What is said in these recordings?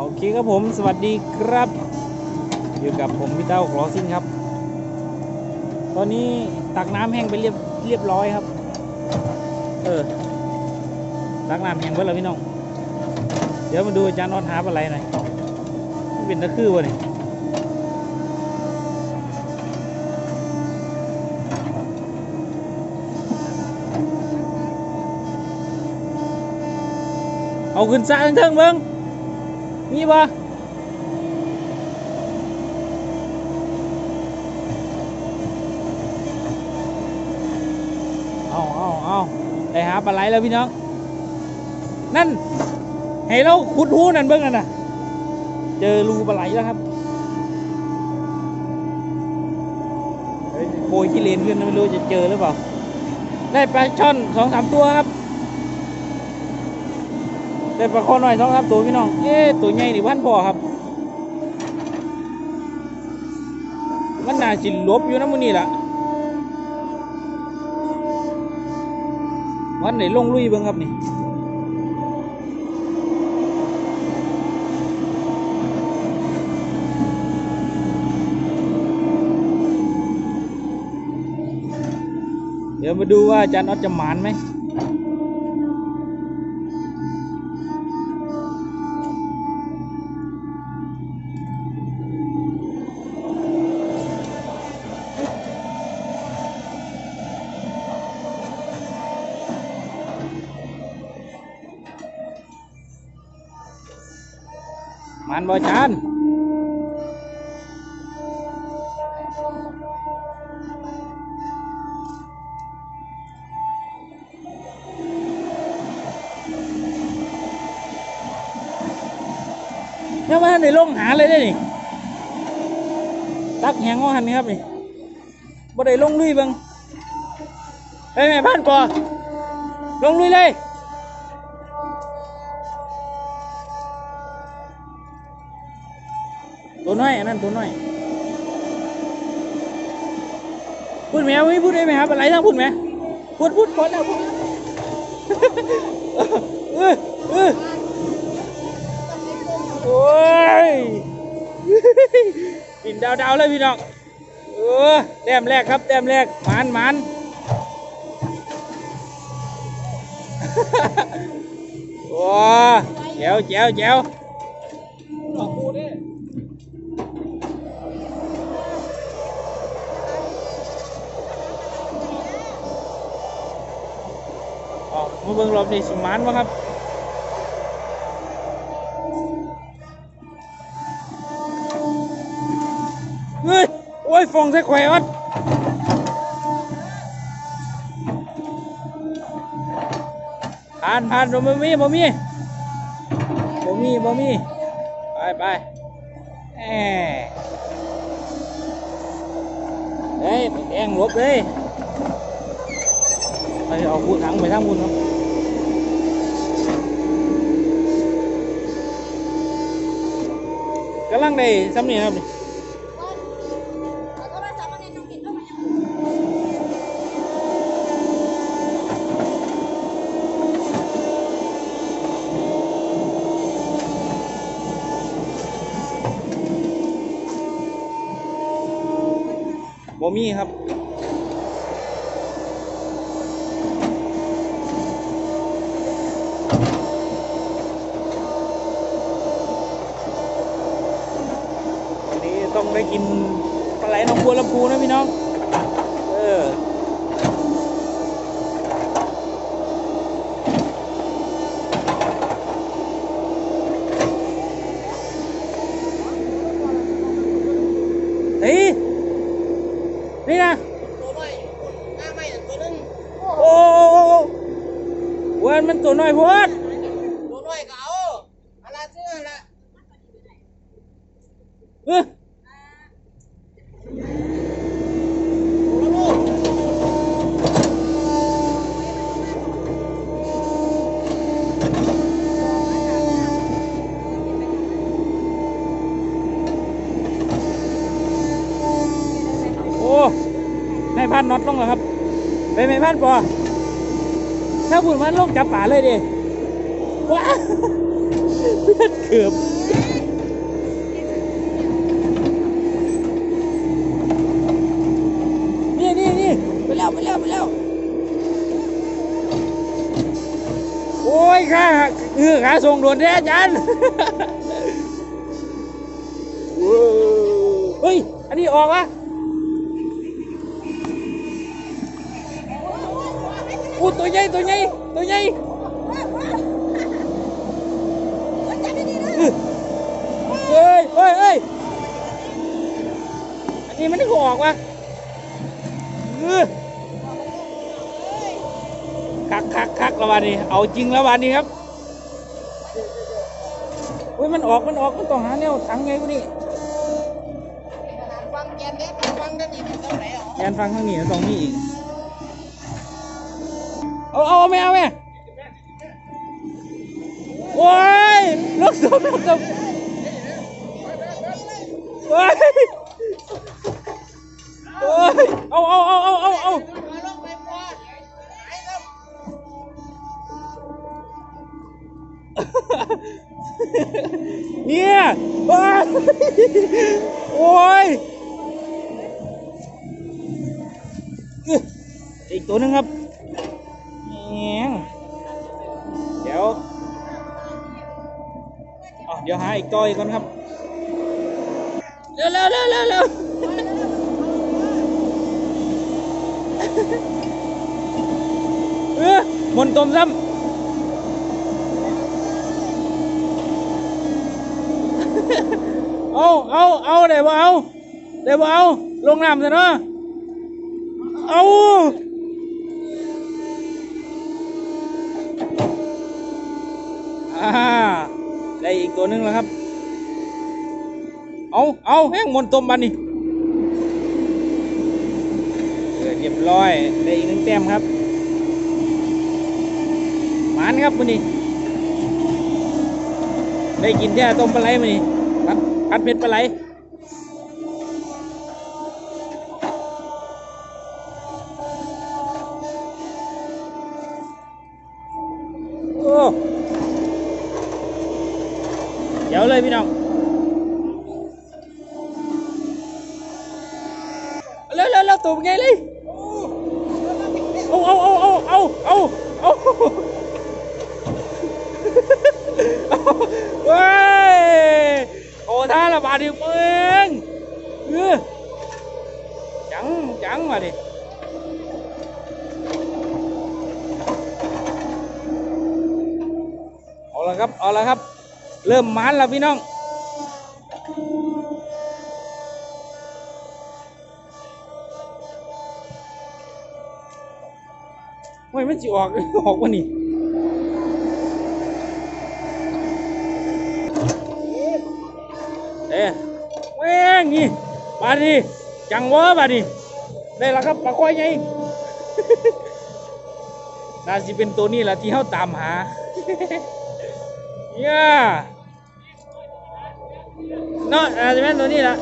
โอเคครับผมสวัสดีครับ อยู่กับผมพี่เต้าคลอซิ่งครับ ตอนนี้ตักน้ำแห้งไปเรียบเรียบร้อยครับ เออตักน้ำแห้งไปแล้วพี่น้อง เดี๋ยวมาดูอาจารย์นอนหาปลาไหลหน่อยเป็นตะคือวะนี่เอาขึ้นซาเทิงเบิ้ง มีปะเอาเอาเอาได้หาปลาไหลแล้วพี่น้อง นั่นให้เราขุดหูนั่นเบิ้งนั่นน่ะ เจอรูปลาไหลแล้วครับเฮ้ยโปรยขี้เลนขึ้นไม่รู้จะเจอหรือเปล่า ได้ปลาช่อนสองสามตัวครับ ได้ปลาคอหน่อยสองสามตัวพี่น้อง เอ๊ะตัวใหญ่นี่พันพอครับ มันน่าจิลบอยู่นะมูนี่ล่ะวันไหนลงลุยเบิ้งครับนี่เดี๋ยวมาดูว่าอาจารย์น็อตจะหมานไหม มานบ่อาจารย์ยังไม่ทันได้ลงหาเลยได้นี่ตักแหงว่าหันนี่ครับนี่บ่ได้ลงลุยเบังไปแม่พันก่อลงลุยเลย ตัวน้อยอันนั้นตัวน้อยพูดแมวไม่พูดได้ไหมครับอะไรทั้งพูดไหมพูดพูดก่อนแล้วพูดเออเออโอ้ยปินดาวดาวเลยพี่น้องเออแต้มแรกครับแต้มแรกหมันหมันโอ้แจ๋วแจ๋วแจ๋วออกพูดดิ ออก มาเบิ่งรอบนี้สิมานวะครับเฮ้ยโอ้ยฟองใส่แขวอัดผ่านผ่านบ่มีบ่มีบ่มีบ่มีไปไปแหมเฮ้ยแองลบเลยไปเอาพูดถังไปทางบุญครับ กำลังได้ซ้ำนี่ครับนี่บ่มีครับ ต้องได้กินปลาไหลหนองบัวลำพูนะพี่น้องเออเฮ้ยนี่นะตัวน้อยอยู่บนหน้าไม้น่ะตัวหนึงโอ้เวันมันตัวน้อยโพอดตัวน้อยก็เอาอะไรเสื้อละเอ้ย นบ่ถ้าพูดมันลงจับป่าเลยดิว้าเพื่อนเกือบนี่นี่นี่ไปแล้วไปแล้วไปแล้วโอ้ยค่ะเออขาส่งโดนแท้จันเฮ้ย อันนี้ออกวะ ตัวใหญ่ตัวใหญ่ตัวใหญ่เฮ้ยเฮ้ยเฮ้ยอันนี้มันนี่ก็ออกวะเออคักคักคักล้ววันนี้เอาจริงล้ววันนี้ครับเฮ้ยมันออกมันออกมันต้องหาแนวถังไงกูนี่ฟังแกนฟังข้างนี้นต้องมีอีก เอาเอาเอาไม่เอาไหมโอ้ยลูกศพลูกศพโอ้ยโอ้ยเอาเอาเอาเอาเอาเอามาลงไปพอไอ้ครับเนี่ยโอ้ยโอ้ยอึ๊ะอีกตัวนึงครับ ดี๋ยวหาอีกตัวอีกก่อนครับ เร็วเร็วเร็วเร็วเร็วเออมนต์ต้มซ้ำเอาเอาเอาได้บ่เอาได้บ่เอาลงน้ำซะเนาะเอาอ่า ตัวหนึงแล้วครับ เอาเอาแห้งมนต้มบันนี่เออเรียบร้อยได้อีกหนึ่งแต้มครับหมานครับมันนี่ได้กินแค่ต้มปลาไหลมันนี่พัดพัดเผ็ดปลาไหล ตัวเป็นไงเลยเอาเอาเอาเอาเอาเอาเอาเว้ยโอ้ท่าละบาดดิมึงเออจังจังมาดิเอาละครับเอาละครับ เริ่มมันแล้วพี่น้อง ไม่มันจะออกออกวะนี่เอ๊ะแม่งนี่บาดนีจังวะบาดนีได้แล้วครับปลาควายไงน่าจะเป็นตัวนี้แหละที่เขาตามหาเนี่ยเนาะอาจจะเป็นตัวนี้แหละ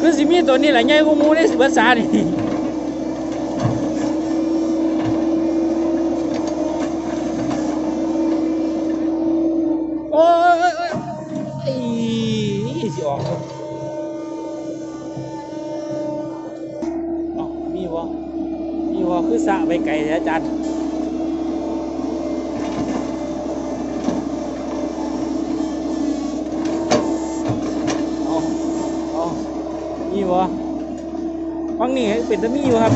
คือสิมีตัวนี้แหละใหญ่กว่าหมูในภาษานี่ วะฟังนี่เป็นตะมีวะครับ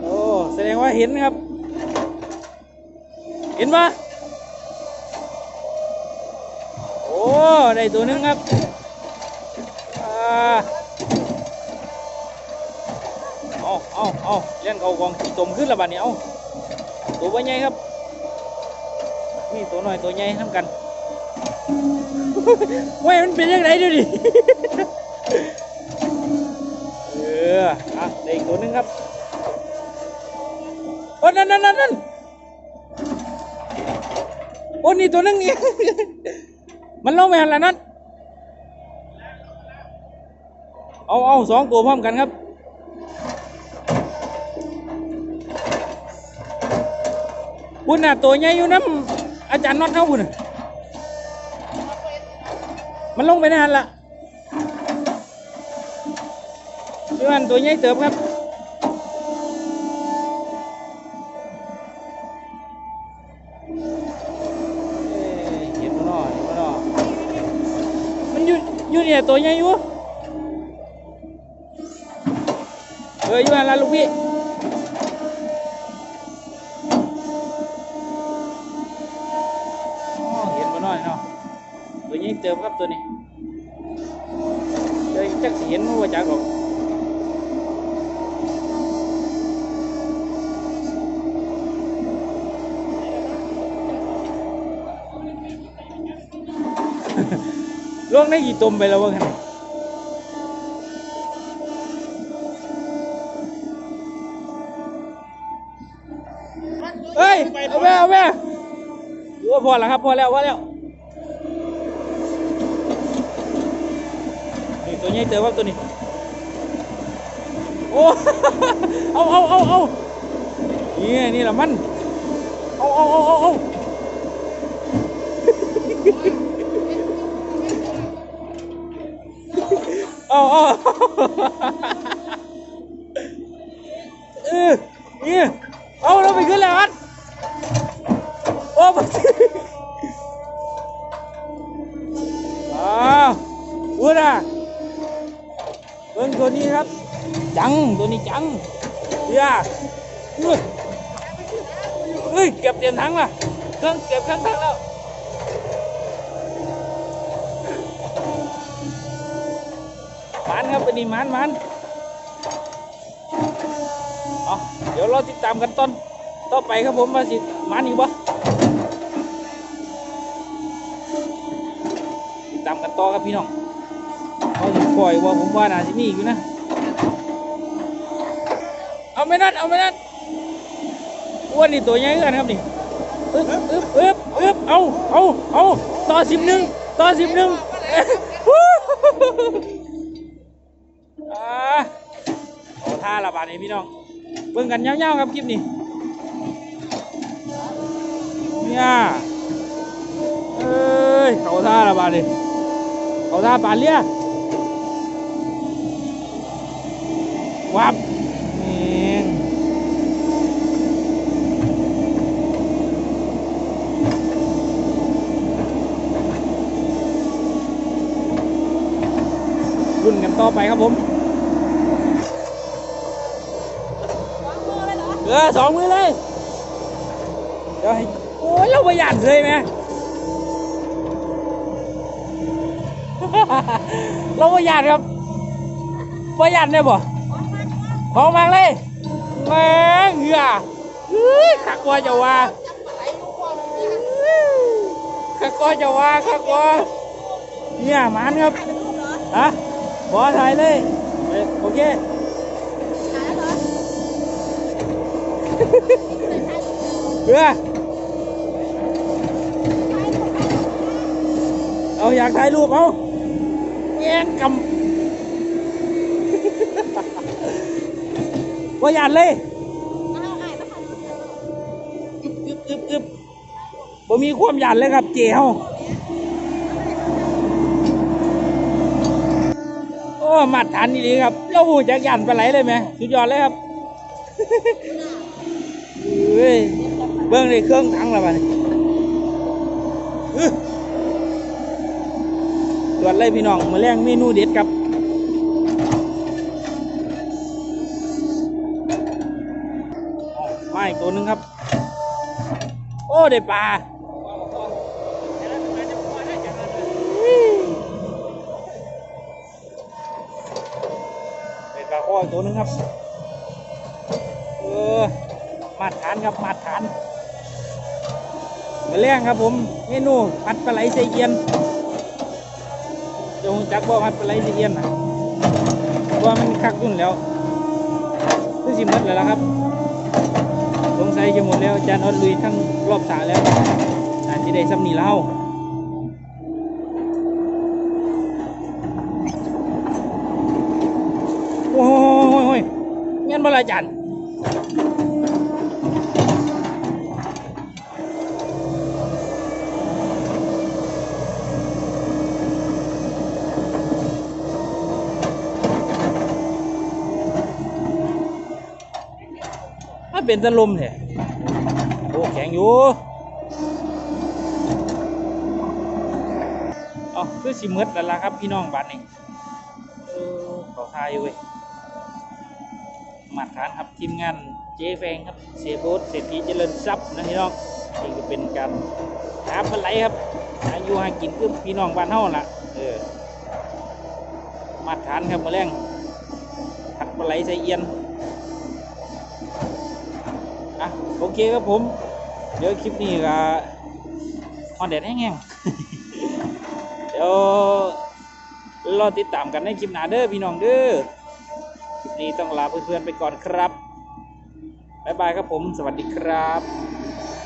โอ้แสดงว่าเห็นครับ เห็นปะโอ้ ได้ตัวนึงครับอ่าเอาเอาเอาเล่นเขากองขี่ตมขึ้นและบาดนี้ยเอาตัวใหญ่ครับนี่ตัวหน้อยตัวใหญ่ทำกัน เว้ยมันเป็นยังไงดูดิ เอออะได้อีกตัวหนึงครับโอ้นั่นนั่นนั่นโอ้นี่ตัวนึงนี่มันลงไปหันแล้วนั่นเอาเอาสองตัวพร้อมกันครับคุณน่ะตัวใหญ่อยู่น้ำอาจารย์น็อตเขาคุณน่ะ มันลงไปนหันละนั้นตัวใหญ่เติบครับเอ้ยเห็นบ่เนาะเห็นบ่เนาะมันอยู่อยู่เนี่ยตัวใหญ่อยู่ เอออยู่นั่นละลูกพี่ เติบครับตัวนี้เดี๋ยวจักสิเห็นว่าจักหรอกลวงได้กี่ตมไปแล้ววะกันเฮ้ย เอาแม่เอาแม่ดูว่าพอแล้วครับ พอแล้ว พอแล้ว นี่ตัวใหญ่เติมครับตัวนี้โอ้เอาเอาเอาเตัวนี้จังเฮียเฮ้เฮ้ยเก็บเต็มถังละเครื่องเก็บเครื่องถังแล้วมันครับเป็นนี่มันมันเอาเดี๋ยวเราติดตามกันต้นต่อไปครับผมว่าสิมันอีกบ่ติดตามกันต่อครับพี่น้องเขาสิปล่อยว่าผมว่าน่าจะมีอยู่นะ เอาไม่นัดเอาไม่นัดอ้วนนี่ตัวใหญ่กันครับนี่อึ๊บอึ๊บอึ๊บอึ๊บเอาเอาเอาต่อสิบหนึ่งต่อสิบหนึ่งอ่าเอาท่าละบาทนี้พี่น้องเบิ่งกันยาวๆครับคลิปนี้เนี่ยเอ้ยเขาท่าละบาทนี้เขาท่าปานเลี้ยวับนี่รุ่นกันต่อ ไปครับผมเออสองมือเลยเดี๋ยวให้โอ้ยเราประหยัดเลยไหมเราประหยัดครับประหยัดเนี่ยบ่ของมากเลยแม่งเหงื่อเฮ้ยขักว่าจะว่าขักว่าจะว่าขักว่าเนี่ยมันครับฮะ บอถ่ายเลย โอเคเพื่อเอาอยากถ่ายรูปเอาแย่งกำว่าหยาดเลยอึบอึบอึบอึบบ่มีความหยาดเลยครับเจ๋วโอ้ มาตรฐานนี่ดีครับเราหูจากหยันไปไหลเลยไหมสุดยอดเลยครับเฮ้ยเบิ้องในเครื่องถังแล้วมันตรวจเลยพี่น้องมาแรงเมนูเด็ดครับอ๋อมาอีกตัวหนึงครับ โอ้ ได้ปลาได้ปลาข้ออีก ตัวหนึงครับ เออ มาตรฐานครับ มาตรฐานมาแรงครับผมเมนูผัดปลาไหลใส่เอียนเดี๋ยวผมจักบ่ผัดปลาไหลใส่เอียนนะเพราะว่ามันคักยุ่นแล้วคือสิหมดแล้วล่ะครับ สงสัยจะหมดแล้วจารย์ออดลุยทั้งรอบสาแล้วอาจจะได้ซ้ำนี่แล้ว อาจาร์เป็นตะลุมเนี่ยโอ้แข็งอยู่อ๋อคือสิมืดแล้วล่ะครับพี่น้องบ้านนี่เขาทายอยู่เว้ย มาตรฐานครับทีมงานเจแฟงครับเสียโบสเศรษฐีเจริญทรัพย์นะพี่น้องนี่ก็เป็นการหาปลาไหลครับหาอยู่หากินคือพี่น้องบ้านเฮาล่ะเออมาตรฐานครับมาแรงผัดปลาไหลใส่เอียนอะโอเคครับผม เดี๋ยวคลิปนี้ก็ฮอนแดดแห้งๆเดี๋ยวรอติดตามกันในคลิปหน้าเด้อพี่น้องเด้อ นี้ต้องลาเพื่อนๆไปก่อนครับบ๊ายบายครับผม สวัสดีครับ